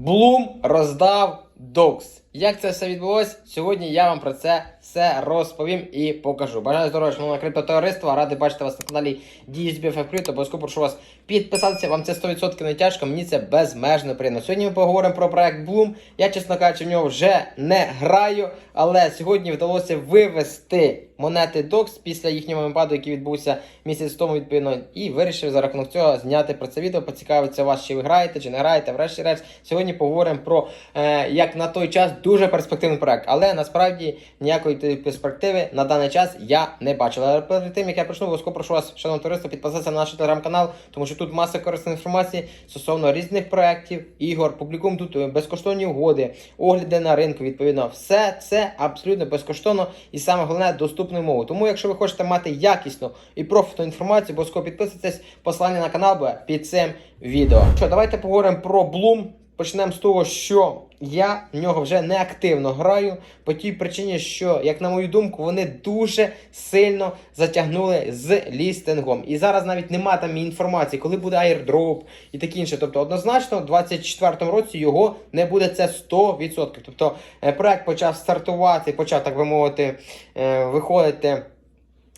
Блум роздав докс. Як це все відбулося? Сьогодні я вам про це все розповім і покажу. Бажаю здоров'я, шановне криптотовариство. Радий бачити вас на каналі DSBFF Crypto. Обов'язково прошу вас підписатися. Вам це 100% не тяжко, мені це безмежно приємно. Сьогодні ми поговоримо про проект Bloom. Я, чесно кажучи, в нього вже не граю, але сьогодні вдалося вивести монети DOX після їхнього випаду, який відбувся місяць тому, відповідно, і вирішив за рахунок цього зняти про це відео. Поцікавиться вас, чи ви граєте, чи не граєте. Врешті-решт, сьогодні поговоримо про е, як на той час дуже перспективний проект, але насправді ніякої перспективи на даний час я не бачив. Але перед тим як я почну, обов'язково прошу вас, шановне товариство, підписатися на наш телеграм-канал, тому що тут маса корисної інформації стосовно різних проєктів, ігор, публікуємо тут е, безкоштовні угоди, огляди на ринку. Відповідно, все це абсолютно безкоштовно і саме головне доступною мовою. Тому, якщо ви хочете мати якісну і профітну інформацію, обов'язково підписуйтесь. Посилання на канал буде під цим відео. Що, давайте поговоримо про Bloom. Почнемо з того, що я в нього вже не активно граю, по тій причині, що, як на мою думку, вони дуже сильно затягнули з лістингом. І зараз навіть нема там інформації, коли буде airdrop і таке інше. Тобто, однозначно, у 2024 році його не буде це 100%. Тобто, е, проект почав стартувати, почав, так би мовити, е, виходити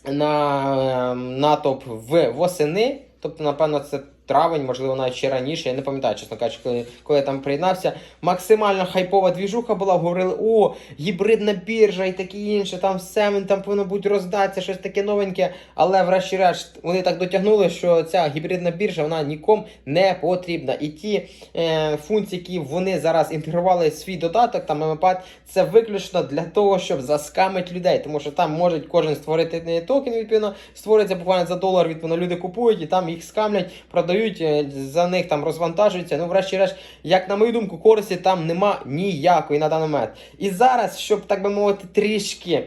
на е, натовп в восени. Тобто, напевно, це травень, можливо, навіть ще раніше. Я не пам'ятаю, чесно кажучи, коли, коли я там приєднався. Максимально хайпова двіжуха була. Говорили, о, гібридна біржа і таке інше. Там все він там повинно бути роздатися, щось таке новеньке. Але врешті-решт вони так дотягнули, що ця гібридна біржа вона нікому не потрібна. І ті е, функції, які вони зараз інтегрували в свій додаток, там мемопад, це виключно для того, щоб заскамити людей. Тому що там може кожен створити е, токен, відповідно, створиться буквально за долар, відповідно, люди купують і там їх скамлять, продають, е, за них там розвантажуються. Ну, врешті-решт, як на мою думку, користі там нема ніякої на даний момент. І зараз, щоб так би мовити, трішки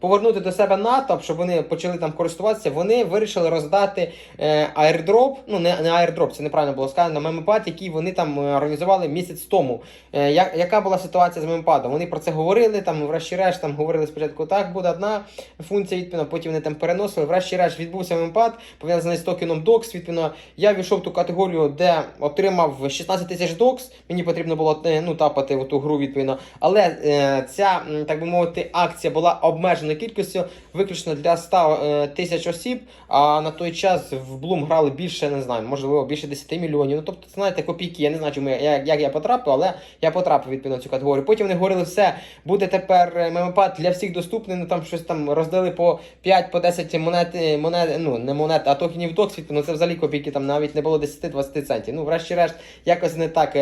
повернути до себе натовп, щоб вони почали там користуватися, вони вирішили роздати е, airdrop, ну не, не airdrop, це неправильно було сказано, мемопад, який вони там е, організували місяць тому. Е, яка була ситуація з мемопадом? Вони про це говорили, там, врешті-решт, там говорили спочатку, так буде одна функція, відповідно, потім вони там переносили. Врешті-решт відбувся мемопад, пов'язаний з токеном DOX, відповідно, я війшов в ту категорію, де отримав 16 тисяч DOX, мені потрібно було е, ну, тапати в ту гру, відповідно. Але е, ця, так би мовити, акція була обмеженою кількістю, виключно для 100 е, тисяч осіб. А на той час в Bloom грали більше, не знаю, можливо, більше 10 мільйонів. Ну, тобто, знаєте, копійки. Я не знаю, чому я, як, я потрапив, але я потрапив відповідно цю категорію. Потім вони говорили, все, буде тепер е, мемопад для всіх доступний. Ну там щось там роздали по 5 по 10 монет, е, монет, ну не монет, а токенів докс, відповідно, це взагалі копійки там навіть не було 10-20 центів. Ну, врешті-решт, якось не так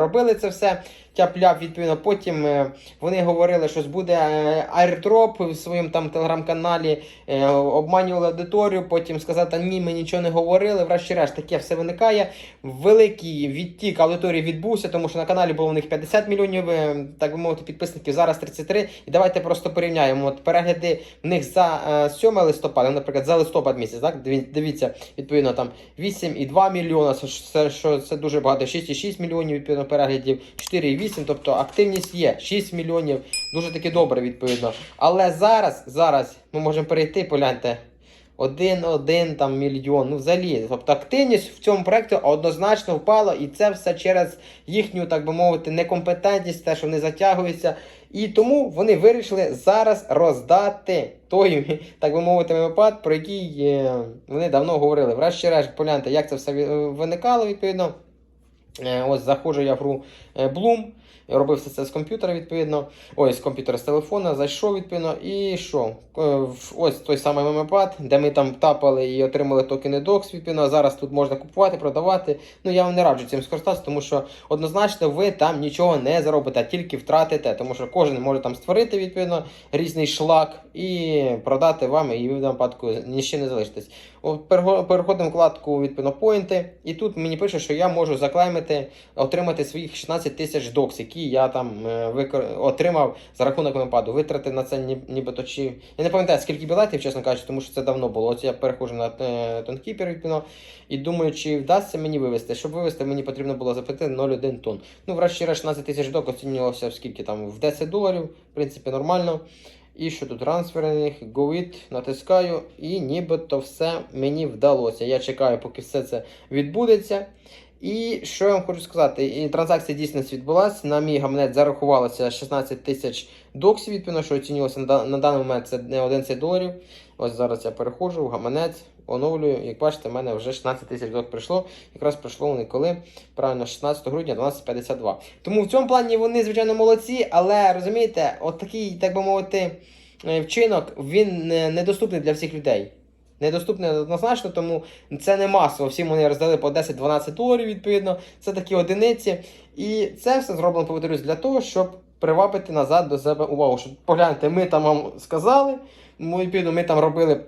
робили це все. Тяп-ляп, відповідно, потім е, вони говорили, що буде е, airdrop в своєму там телеграм-каналі, е, обманювали аудиторію, потім сказати, ні, ми нічого не говорили. Врешті-решт, таке все виникає. Великий відтік аудиторії відбувся, тому що на каналі було у них 50 мільйонів, так би мовити, підписників, зараз 33. І давайте просто порівняємо. От перегляди в них за е, 7 листопада, наприклад, за листопад місяць, так? Дивіться, відповідно, там 8,2 мільйона, це, що, це дуже багато, 6,6 мільйонів відповідно переглядів, 4,8, тобто активність є, 6 мільйонів, дуже таки добре, відповідно. Але зараз, зараз ми можемо перейти, погляньте. Один, один там мільйон. Ну, взагалі, тобто активність в цьому проєкті однозначно впала, і це все через їхню, так би мовити, некомпетентність, те, що вони затягуються. І тому вони вирішили зараз роздати той, так би мовити, мемопад, про який е, вони давно говорили. Врешті-решт, погляньте, як це все виникало, відповідно. Е, Ось заходжу я в гру е, Bloom, робив все це з комп'ютера, відповідно. Ой, з комп'ютера з телефона, зайшов, відповідно. І що? Е, Ось той самий мемопад, де ми там тапали і отримали токени DOX, відповідно. Зараз тут можна купувати, продавати. Ну я вам не раджу цим скористатися, тому що однозначно ви там нічого не заробите, а тільки втратите, тому що кожен може там створити відповідно різний шлак і продати вам, і ви в випадку ні ще не залишитесь. Переходимо вкладку відповідно поінти, і тут мені пише, що я можу заклеймити, отримати своїх 16 тисяч докс, які я там е, отримав за рахунок нападу. Витрати на це ні- нібито чи. Я не пам'ятаю, скільки білетів, чесно кажучи, тому що це давно було. От я переходжу на е, тонкіпер, відповідно, і думаю, чи вдасться мені вивести. Щоб вивести, мені потрібно було заплатити 0,1 тонн. Ну, врешті-решт 16 тисяч док оцінювався в скільки там в 10 доларів, в принципі, нормально. І що тут трансферних, go it, натискаю, і нібито все мені вдалося. Я чекаю, поки все це відбудеться. І що я вам хочу сказати? І транзакція дійсно відбулася. На мій гамнет зарахувалося 16 тисяч доксів, відповідно, що оцінювалося на, даний момент це не 11 доларів. Ось зараз я переходжу в гаманець, оновлюю. Як бачите, в мене вже 16 тисяч док прийшло. Якраз прийшло вони коли? Правильно, 16 грудня 12.52. Тому в цьому плані вони, звичайно, молодці, але розумієте, от такий, так би мовити, е, вчинок він недоступний для всіх людей. Недоступний однозначно, тому це не масово. Всі вони роздали по 10-12 доларів, відповідно. Це такі одиниці. І це все зроблено, повторюсь, для того, щоб привабити назад до себе увагу. Щоб погляньте, ми там вам сказали, ми, відповідно, ми там робили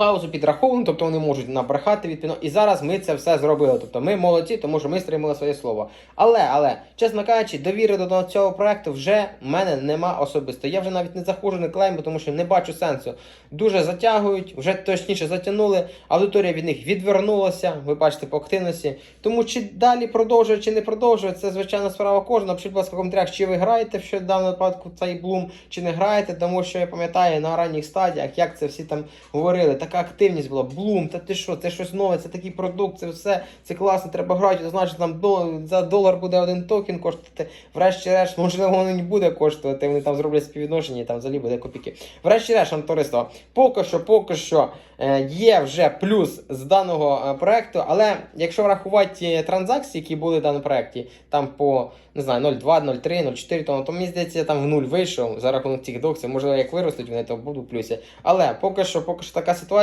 паузу підраховану, тобто вони можуть набрехати відповідно. І зараз ми це все зробили. Тобто ми молодці, тому що ми стримали своє слово. Але, але, чесно кажучи, довіри до цього проекту вже в мене нема особисто. Я вже навіть не заходжу на клейм, тому що не бачу сенсу. Дуже затягують, вже точніше затягнули. Аудиторія від них відвернулася. Ви бачите по активності. Тому чи далі продовжує, чи не продовжує, це звичайно справа кожного. Напишіть, будь ласка, в коментарях, чи ви граєте в що в даному випадку цей блум, чи не граєте, тому що я пам'ятаю на ранніх стадіях, як це всі там говорили. Така активність була. Блум, та ти що, це щось нове, це такий продукт, це все, це класно, треба грати. Це значить, там дол- за долар буде один токен коштувати. Врешті-решт, можливо, воно не буде коштувати. Вони там зроблять співвідношення, і там взагалі буде копійки. Врешті-решт, шановне поки що, поки що е, є вже плюс з даного е, проекту, але якщо врахувати транзакції, які були в даному проекті, там по не знаю, 0,2, 0,3, 0,4, то, то мені здається, там в нуль вийшов за рахунок цих доксів. Можливо, як виростуть вони, то буду в плюсі. Але поки що, поки що така ситуація.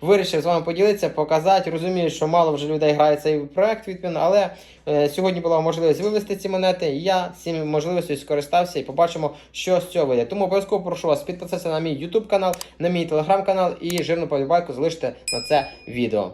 Вирішив з вами поділитися, показати. Розумію, що мало вже людей грає цей проект відповідно, але е, сьогодні була можливість вивести ці монети. І я цим можливістю скористався і побачимо, що з цього вийде. Тому обов'язково прошу вас підписатися на мій YouTube канал, на мій телеграм канал і жирну подобайку залишити на це відео.